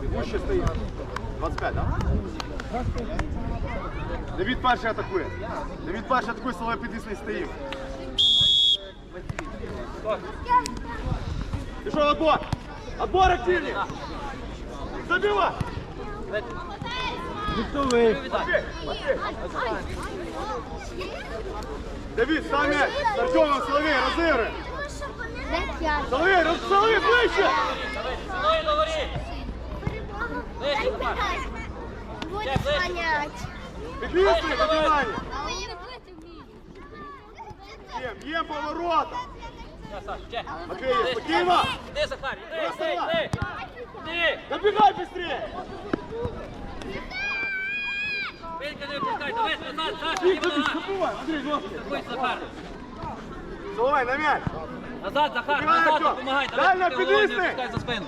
підвісний, вище стоїть. 25, так? Давід перший атакує. Давід перший атакує, Соловей підвісний стоїть. Пішов отбор! Отбор активний! Забивай! Матвей! Давид, м'яч! З Соловей, розігрує! Соловей. Соловей, ближче! Стой, говори! Будешь понять. Ще. Матвей, Іди, спокійно! Захар. Быстрее! Не впускай, давай назад, Саша, Захар. На м'яч! Назад, Захар, назад, Артем. допомагай. Давай, не підвісни. за спину.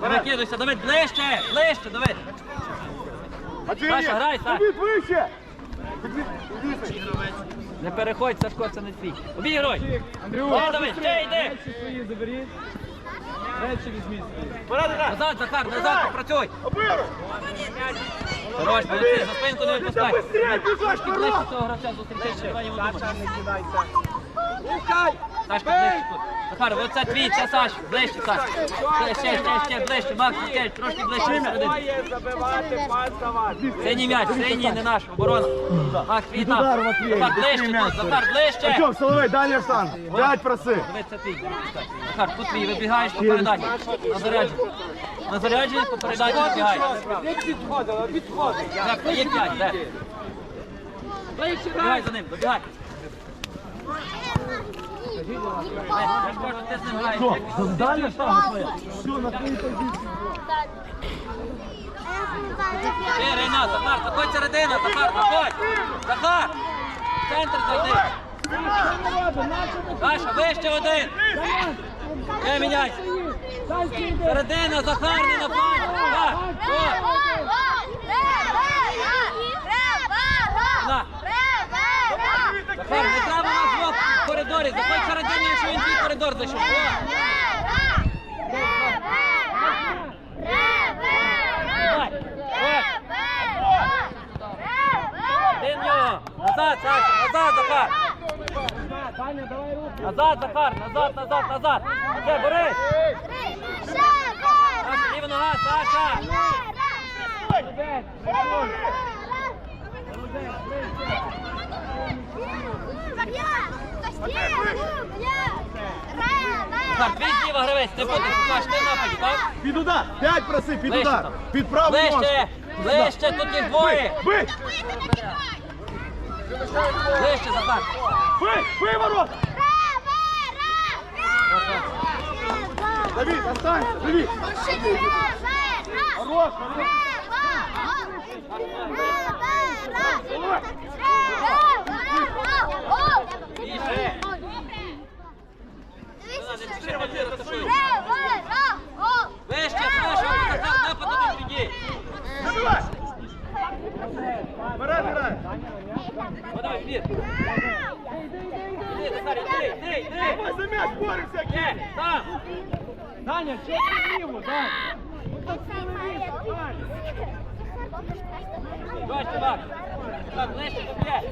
Давай, кидайся, давай, ближче, ближче, давай. Саша, грай, Саша. Давид, Підвісний! Не переходь, Сашко, це не твій. Обігруй. Андрюх, Давай, давай, ще йди. речі свої заберіть. Речі візьміть свої. Грай! Назад, Захар, назад, попрацюй. Обируй! Хорош, молодці, за спинку не випускай. быстрее, Трошки ближче цього гравця зустрічай, йому не кидайся. Сашка, ближче тут. Захар, оце твій, це Саш, ближче, Саш. Ще, ще, ще, ще, ближче, Макс, ще, трошки ближче середини. забивати, пас давати. Синій м'яч, синій, не наш, оборона. Макс, твій там. Захар, ближче тут, Захар, ближче. Артем, Соловей, дальня встань! П'ять проси! Диви, це твій. Захар, тут твій, вибігаєш по передачі. На зарядженні. На зарядженні по передачі вибігаєш. Не підходить. Так, є п'ять, де? Добігай за ним, добігай. Що, дальня штанга твоя? Все, на твоїй позиції. Е, Рейнат, Захар, заходь середина, Захар, заходь. Захар, в центр зайди. Саша, вище один. Не міняйся. Середина, Захар, не на фланг. Захар, о. На. Захар, не треба нас двох в коридорі. Заходь середину, якщо він твій коридор зайшов. О. Давай. О. Один його. Назад, Саша, назад, Захар. Назад, Захар, назад, назад, назад. Оце, бери. Саша, ліва нога, Саша. Захар, твій зліва гравець, не будеш, Саш, ти нападі, так? Під удар! П'ять проси, під Ближче удар! там. Під праву ножку! Ближче, ближче, тут їх двоє. Бий! Ближче, Захар. Бий! Бий ворота! Давид, останься! Давид! Хорош, хорош! Більше. Вище, Саша, Захар, напад один. Забивай! Вперед грай! Давай, вбір. Іди, Захар, іди, іди, іди. Давай за м'яч боремося! Є, там. Таня, чого ліву, Таня? Давай, чувак. Так, ближче, доб'є.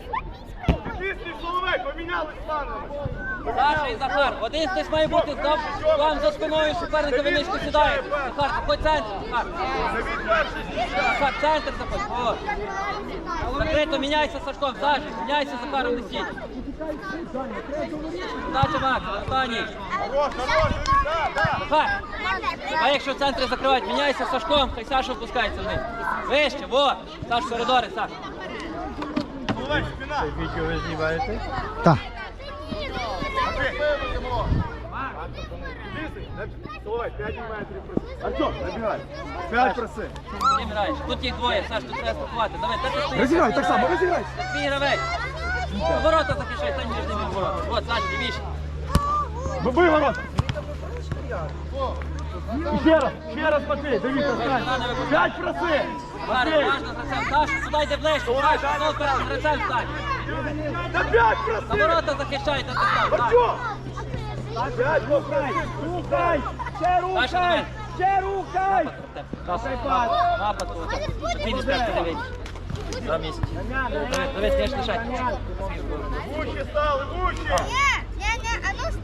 Пісні Соловей поміняли станами! Саша і Захар. Один хтось має бути здав, вам за спиною суперника виничку сідає. Захар, заходь центр. Захар! Захар, центр заходь. О. Закрито, міняйся з Сашком. Саша, міняйся з Захаром, не стій. Дача, Макс, останній. Хорош, хорош! Да, да! Захар, а якщо в центрі закривати, міняйся з Сашком, хай Саша опускається вниз. Вище, во. Саш, коридори, Саш. Відео ви знімаєте? Соловей, 5 метрів проси. Артем, набігай. 5 проси. Ти. Тут їх двоє, Саш, тут треба страхувати. Давай, де ти? Розіграй, так само, розіграй. Це твій гравець. Ворота захищай, стань між ними ворота. От, Саш, лівіше. Бий ворота. Ще раз, ще раз, Матвій, Давид, остань. 5 проси. Матвій, важно цим. Сюди йде ближче. Саш, знову перед гравцем стань. на 5 На проси. ворота захищай, де ти. Так. Артем. 5 проси. Слухай. Ще Саша, рухай. Ще рухай! Напад, напад, напад. Матвій не спрятав, дивись. Два місяці. Дивись, не лишать. Вуще стали, вуще!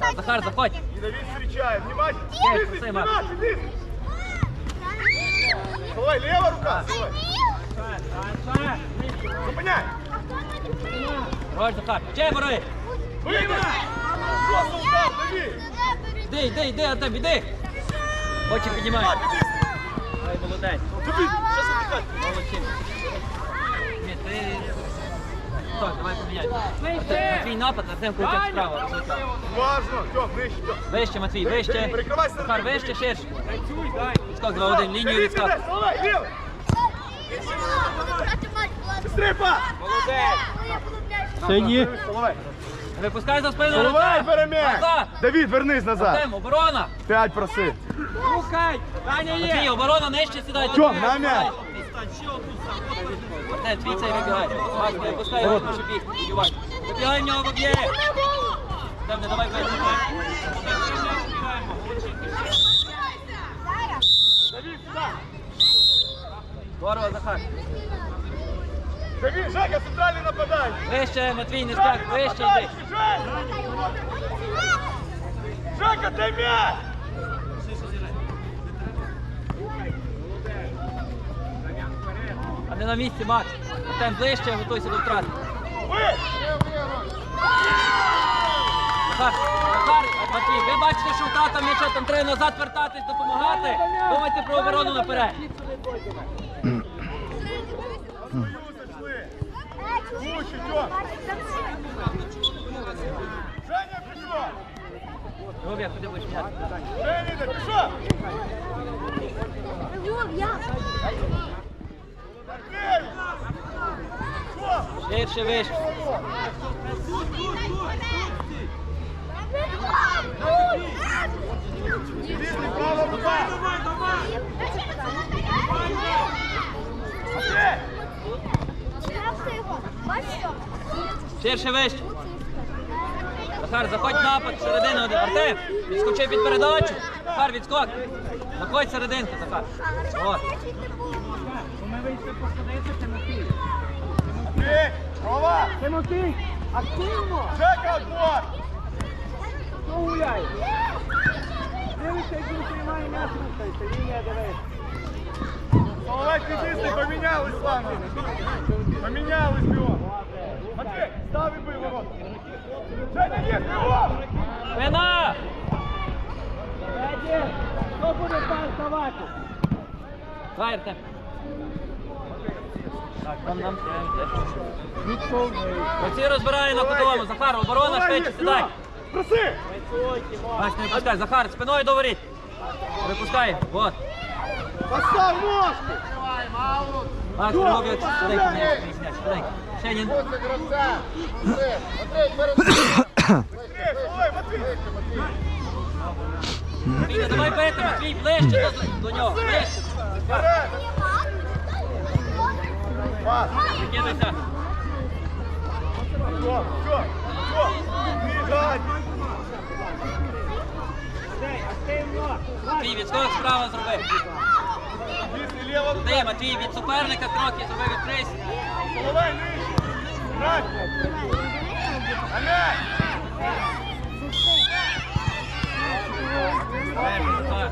Встать. Захар, заходь. И Давид встречает. Внимательно. Десять, спасибо. двенадцать. Давай, левая рука. Давай. Зупиняй. Роль, Захар. Чей бери. Выйди. Что, солдат, Давид? Іди, іди, іди, Артем, іди. Очі піднімай. Ай, молодець. Давид, сейчас отдыхать. Молодці. Ні, ти... Так, давай поміняй. Артем, Матвій напад, Артем крутить справа. розвиток. Важно. Тём, нижче, Тём. Вище, Матвій, вище. Прикривайся. Захар, вище, ширше. Працюй, дай! Відскок 2-1, лінію відскок. Соловей, левый. Быстрее пас. Молодець! Сині. Соловей. Випускай за спину. Соловей, Артем. бери м'яч. Назад. Давид, вернись назад. Артем, оборона. П'ять проси. Рухай! Таня Матвій, є! оборона нижче сідай. Тьом, на м'яч. Артем, твій цей вибігай. Маш, не пускай його, може біг. Вибігай. Вибігай в нього в об'єкт. Артем, не давай вийти. Здорово, Захар. Давид, Жека, центральный нападающий. Вище, Матвій, не спряг, вище йди. Жека, дай мяч. А не на місці, Макс. Артем, ближче, готуйся до втрати. Матвій, ви бачите, що втрата м'яча, там треба назад вертатись, допомагати. Думайте про оборону наперед. Женя, пішов. Робя, куди будеш м'яти? Женя, пішов. Ширше, вище. Права рука. Ширше, вище. Захар, заходь напад, середину один. Артем, відскочи під передачу. Захар, відскок. Заходь серединку, Захар. От. Ми вийшли посадити Тимофій. Матвей. Голова. Тимофій! Активно! Жека, отбор. Хто гуляє? Дивися, як він приймає м'яч рухається. Лінія дивись. Соловей, физисты поменялось с вами. Поменялось его. Матвей, ставь и бей ворот. Женя, его! Спина! Федір, хто буде там ставати? Давай, Артем. Так, нам, нам треба. Оці розбирає на кутовому. Захар, оборона, швидше, сідай. Проси! Бач, не випускай. Захар, спиною до воріт. Випускай. Вот. Поставь ножку! Макс, Робі, сюди, м'яч, м'яч, сюди. Ще ні. Матвей, Соловей, давай бити, Матвій, ближче до, до нього. Ближче. Пас! Викидайся. Все, все, все! Бежать! Матвій, відскок справа зроби. Лево Матвій, від суперника кроки зроби відкрийся. Соловей, нижче! Правильно, Захар.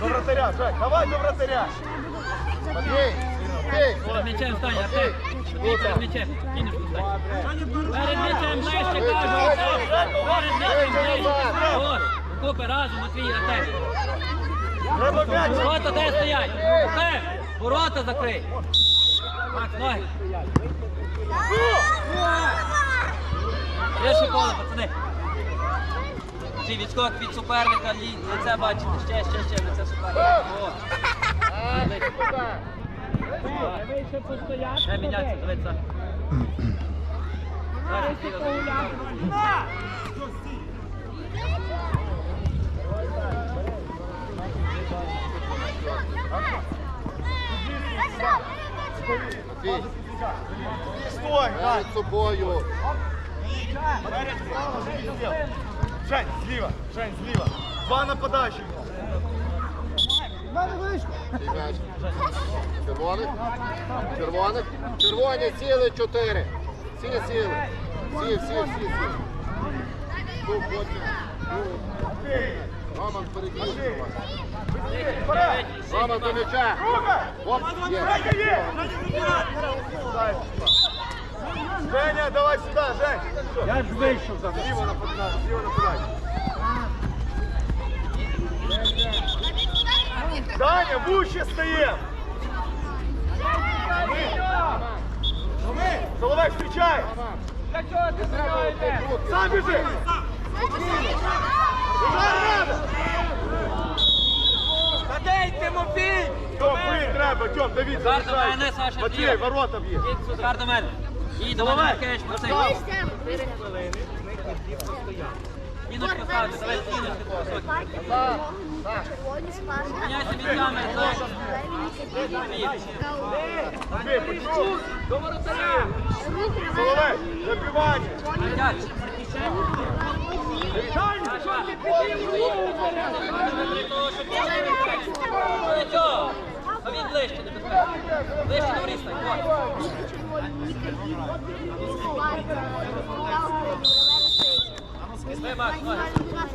До вратаря, давай до вратаря! Матвей! Перед м'ячем стань, Артем. Перед м'ячем. Кінюшку стань. Перед м'ячем ближче, кажу. Перед м'ячем ближче. От, купи разом, Матвій, Артем. Ворота де стоять? Артем, ворота закрий. Макс, ноги. Ще поле, пацани. Ці відскок від суперника, лі- лице бачите, ще, ще, ще, лице суперника. О. Постояти. Ще міняться, дивиться. Стой! Перед собою. Жень, зліва! Жень, зліва! Два нападающих! Цей м'яч. Червоних. Червоних. Червоні сіли чотири. Всі сіли. Всі, всі, всі, потім. Роман впереді. Роман до м'яча. Оп, є. Женя давай сюди, Жень! Я ж вийшов за Зліва нападай, зліва нападай. Даня, вуще стає! Соловей, встречай! Для чого ти за? Сам біжи! Та Тимофій! Тьом, бий треба, Тьом, Давід. Саша, Матвій, ворота б'є. До мене. І до мене Маркевич, просив. Іночку ставити, давай іночку високі. Міняйся місцями, Саша. Матвій, почув? До воротаря. Соловей, забивання. Дядь. Ну нічого. А він ближче до тебе. Ближче до воріт стань. От. Візьми, Макс, Макс.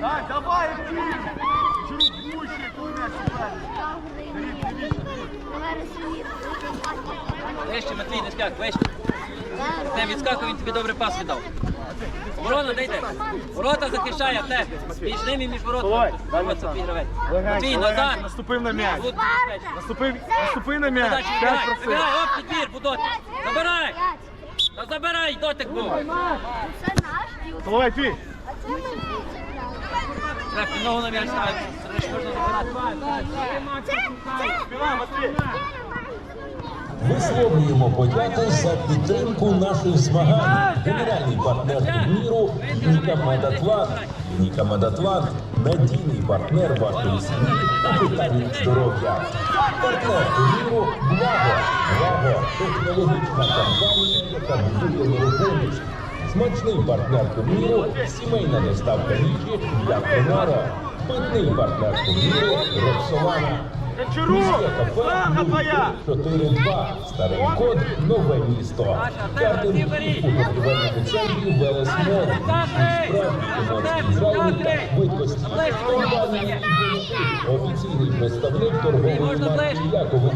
Дань, давай. Чуть вуще, коли м'яч Вище, Матвій, не спяк, вище. Те відскакує, він тобі добрий пас віддав. Ворона, де йде? Ворота захищає, те. Між ними і між воротами. Ось. Матвій гравець. Матвій, назад. Наступив на м'яч. Тут безпечно. Наступив, наступи на м'яч. Подачі, П'ять оп, підбір, будоти. Забирай. Та забирай, дотик був. Соловей, твій. Так, ногу на м'яч ставить. Це можна забирати. Висловлюємо подяку за підтримку наших змагань. Генеральний партнер турніру Клініка Медатлант. Клініка Медатлант надійний партнер вашої сім'ї у питаннях здоров'я. Партнер турніру Благо. Благо технологічна компанія. Смачний партнер куміру, сімейна доставка їжі для Комара. Питний партнер куміру, Роксолана. Гончарук, слава твоя. 4-2. Старий код нове місто. Картинг у центрі Велес Мол. Справді коморський райник та миткості. Компанія Офіційний представник торгової марки Якови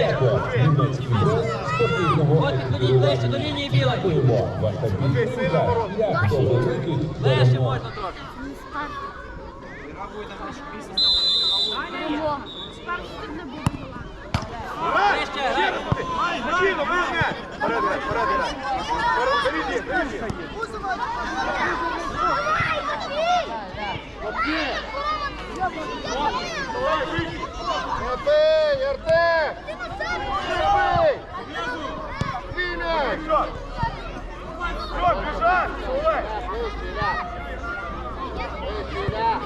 Яко. Німецький бренд спортивного От підходіть ближче до лінії білої. Дякуємо. Ваша підтримка як до великих перемог. можна трохи. Ближче, грай. Спокійно, бий м'яч. Вперед, грай, вперед, грай. Вперед, впереді, впереді. Соловей, вийди. Не бий, Артем! Не бий! Твій м'яч! Що? Що, біжать, Соловей. Вище, Ілля. Вище, Ілля.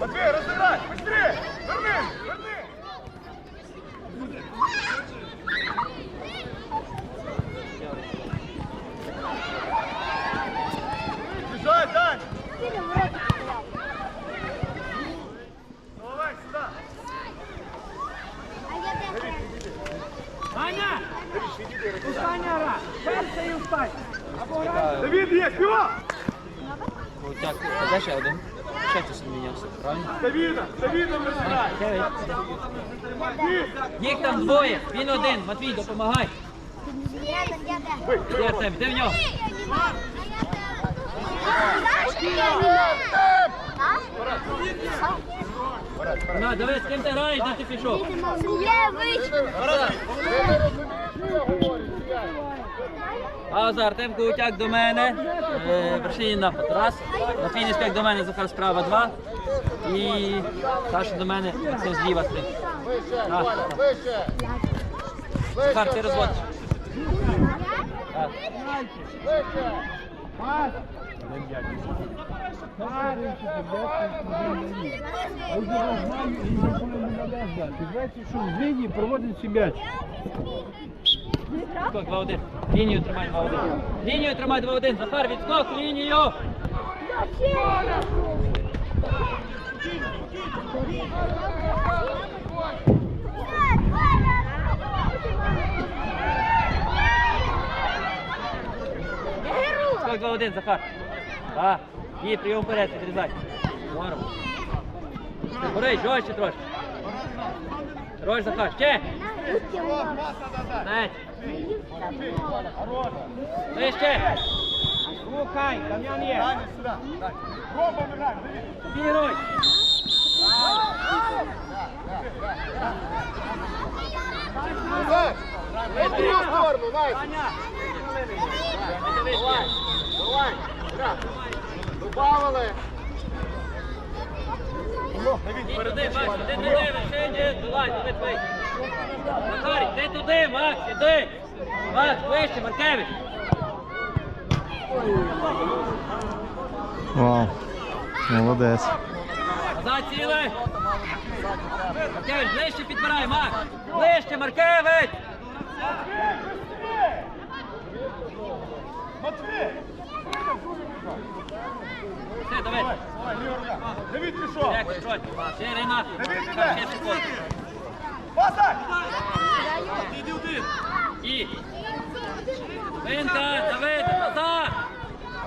Матвей, розіграй, быстрее. Верни, верни. Біжать, Дань. Соловей, сюди. Аня! Остання гра! Перша і! Давид є, співав. Крутяк, а де один? Ще хтось не мінявся, правильно? Давіда, Давідом розіграй. Їх там двоє, він один. Матвій, допомагай. Де Артем, де в нього? На, дивись, з ким ти граєш, де ти пішов? Я вийшов. Я говорю? А за Артем Ковутяк до мене. Е, Вершинін напад. Раз. Матвій Неспяк до мене, Захар справа два. І Саша до мене, Максим зліва три. Захар, ти розводиш. Лінії проводить м'яч. Відскок 2-1. Лінію тримай 2-1. Лінію тримай 2-1. Захар, відскок, лінію. Відскок 2-1, Захар. Так. І прийом вперед, відрізай. Здорово. Борись, жорстче трошки. Хорош, Захар, ще. Навіть. Ближче. Слухай, Дам'ян є. Даня, сюди. Даня. Рома, грай, дивись. Герой. Назад! В другу сторону, Настя! Давай, давай, гра. Добавили. Туди, Макс, іди туди, Макс, іди. Макс, вище, Маркевич. Вау. Молодець. Назад цілий. Маркевич, ближче підбирай, Макс. Ближче, Маркевич. Матвій! Все, давай. Давид пішов. Як проти. Давид Там іде. секунд. Пасай! І. Винка, Давид, назад.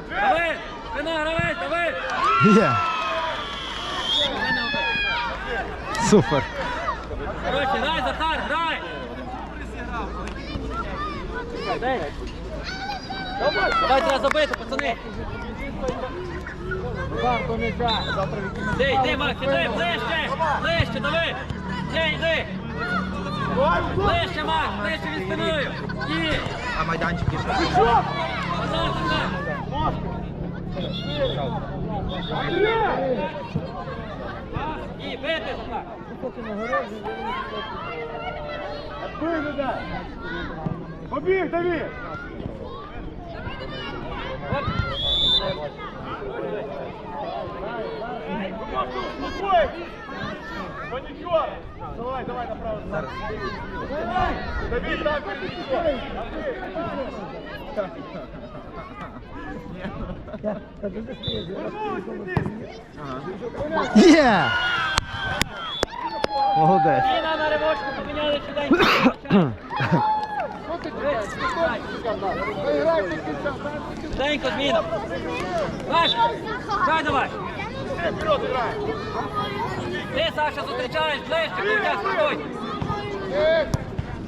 Давид, спина, гравець, Давид. Є. Супер. Короче, грай, Захар, грай! Давай треба забити, пацани! Йди, йди, Макс, іди, ближче! Ближче, дави! Ще йди! Ближче, Макс, ближче від спиною! І! А майданчик пішов? Назад, Захар! І, бити, Захар! Бий, Давид! Побіг, Давид! Оп! Давай, давай направо. Швиденько зміна. Саша, чай давай. Ти, Саша, зустрічаєш ближче, крутяк. Є.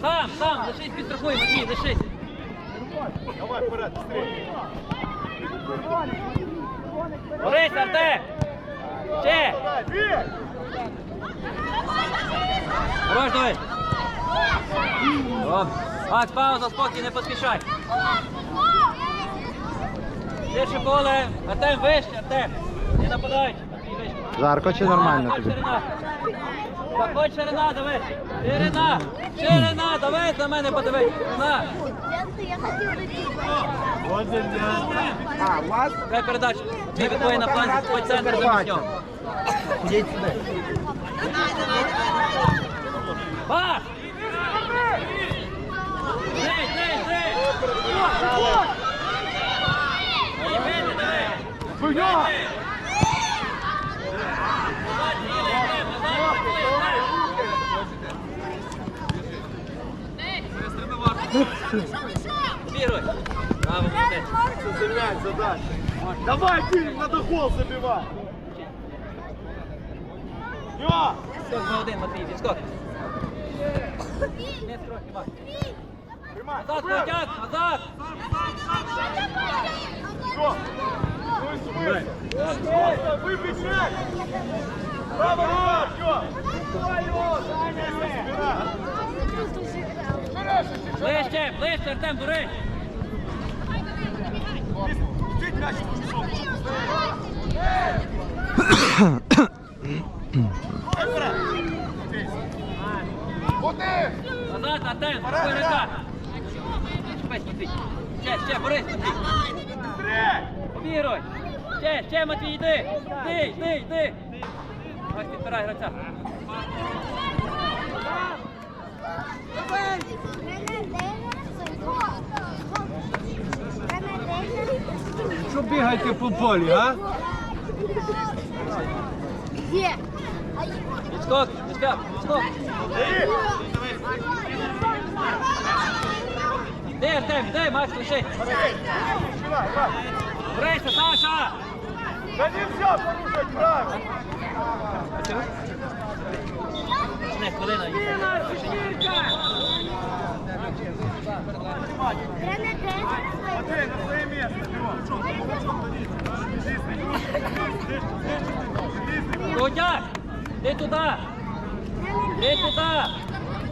Сам, сам, лишись підстрахуй, Матвій, лишись. Давай вперед, быстрее! Борись, Артем. Ще. Хорош, давай. Добре. Макс, пауза, спокій, не поспішай. Перше поле. Артем вище, Артем. Не нападаючи. Матвій. Жарко чи нормально тобі? Заходь, ширина, давай. Ширина. Ширина, давай на мене подивись. Ширина. Я. Дай передачу. Дві відбої на фланзі, твій центр замість нього. Пас! Дай, дай, дай! Ой, бити, давай! Хуйня! Назад, Ілля, йдемо, назад, Матвій, йдемо. Віруй! Браво, молодець! Стрелять, задача! Давай, ты, надо гол забивать! Йо! Відскок на один, Матвій, відскок. Не трохи, Макс. Прямай! Назад, Котяк, назад! Все! Ну и смысл! Просто выбить мяч! Право, рука, все! Спина! Ближче, ближче, Артем, дури! Чуть мяч пошел! один. Назад, Артем, Матвій. Ще, ще. Быстрее! Обігруй! ще, ще, Матвій, йди! Йди, йди, йди! Ось підбирай гравця. Що бігаєте по полі, а? Є. Відскок, відскок, відскок. Де, Артем, де, Макс, лиши. Спина, Саша! Да нельзя порушать правила. Не, хвилина. Матвей, на. Крутяк! Ти туди! Ти туди!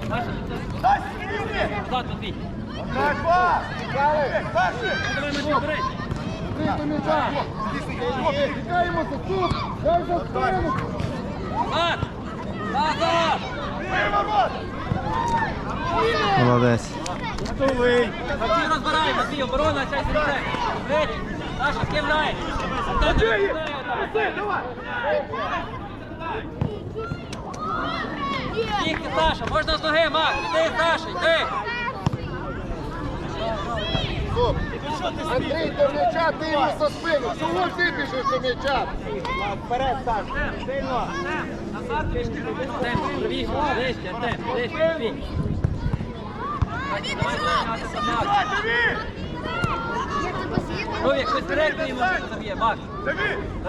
Саша, назад. Дальше. Давай, Матвій, бери. Тікаємося тут! Дай за спину! Назад! Назад! Виворот. Молодець. Готовий. Матвій розбирай, Матвій, оборона, цей зріце. Третій. Саша, його. Неси, давай. Тільки, Саша, можна з ноги, Макс. Йди, Саша, йди. Стоп! Андрій, до м'яча, ти йому за спину! Чого ти біжиш до м'яча? Вперед, Саш, сильно. Ближче, Артем, ближче, Матвій. Давай, зайнятися, Макс. Давай, дави. Ну, як хтось директор заб'є, Макс.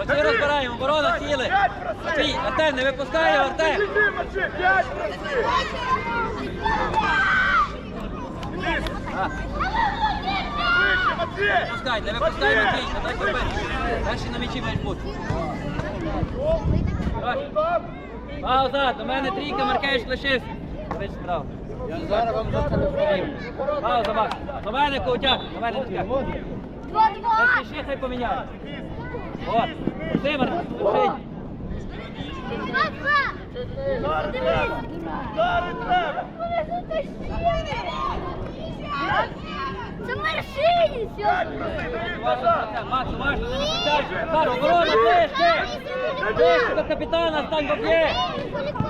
Дави. Розбираємо, оборона сіли. Матвій, Артем, не випускай Артем. Не випускай, Матвій, не дай на м'ячі маєш бути. Пауза, до мене трійка, Маркевич лишився. Дивись справа. Зараз вам зателефоную. Право Пауза, Макс. До мене коутяк, до мене не скак. Не спіши, хай поміняє. От. Тимар, лишить. Удари треба. Удари треба. Це маршині П'ять сьогодні. просив, дави Уважно, назад. Макс, уважно, не виключай. Сар, оборона, ближче. Ближче до капітана, стань боб'є. Пока.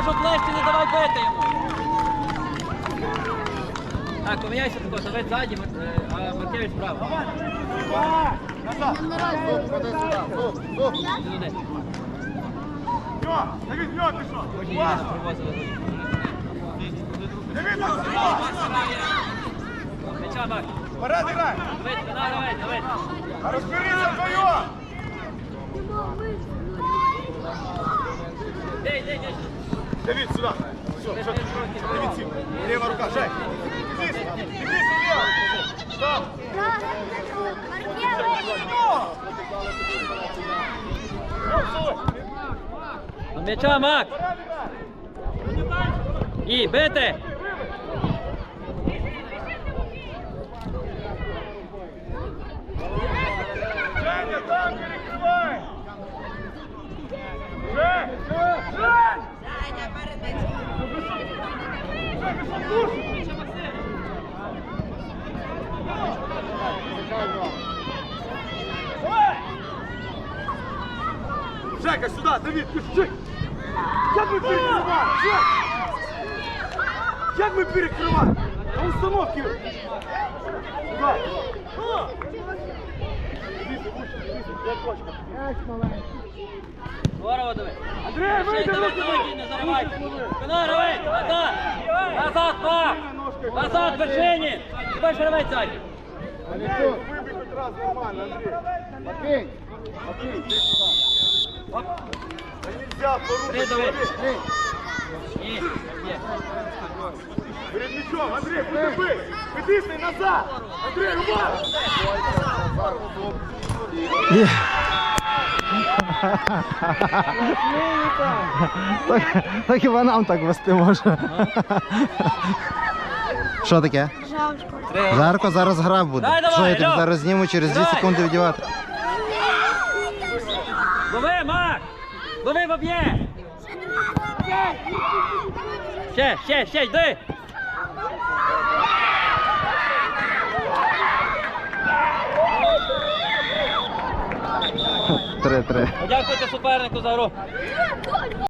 Я кажу, не давай бити йому. Так, поміняйся тако, давай ззаді, е, а Маркевич справа. Назад. Ходи сюди! Стоп! Стоп! Іди туди. Йо, дави, вперед, ти що? Ось її Уважно. привозили. Дави, так, Мяча, Макс. Вперед грай. Давай, давай, давай, давай. А вдвоєм. Дай, дай, дай. Давид, сюда. Все, все. Давид, сил. Левая рука, Жай. Иди, иди, лево. Стоп. До м'яча, Макс. І бити. сюда, Давид, ты Жек! Как мы перекрываем? Жек! Как мы перекрываем? На установке! Сюда! Иди, выше, иди, я точка. Здорово, диви. Андрей, Ще вийди, давай, руки давай, не заривайте. Спина, рви, назад. Назад, Макс. Назад, вершині. Тепер ще рви ззаді. Андрей, выбей хоть раз нормально, Андрей. Матвій! Матвій, ти сюди! Оп. Ні, є. Перед мячом, Андрей, куда вы? Притисни назад! Андрей, удар! Є. Так, так хіба нам так вести може. Що таке? Три. Жарко, зараз гра буде. Що я тобі зараз зніму через 2 секунди віддівати? Лови баб'є! Ще, ще, ще, йди! Три-три. Дякуйте супернику за гру.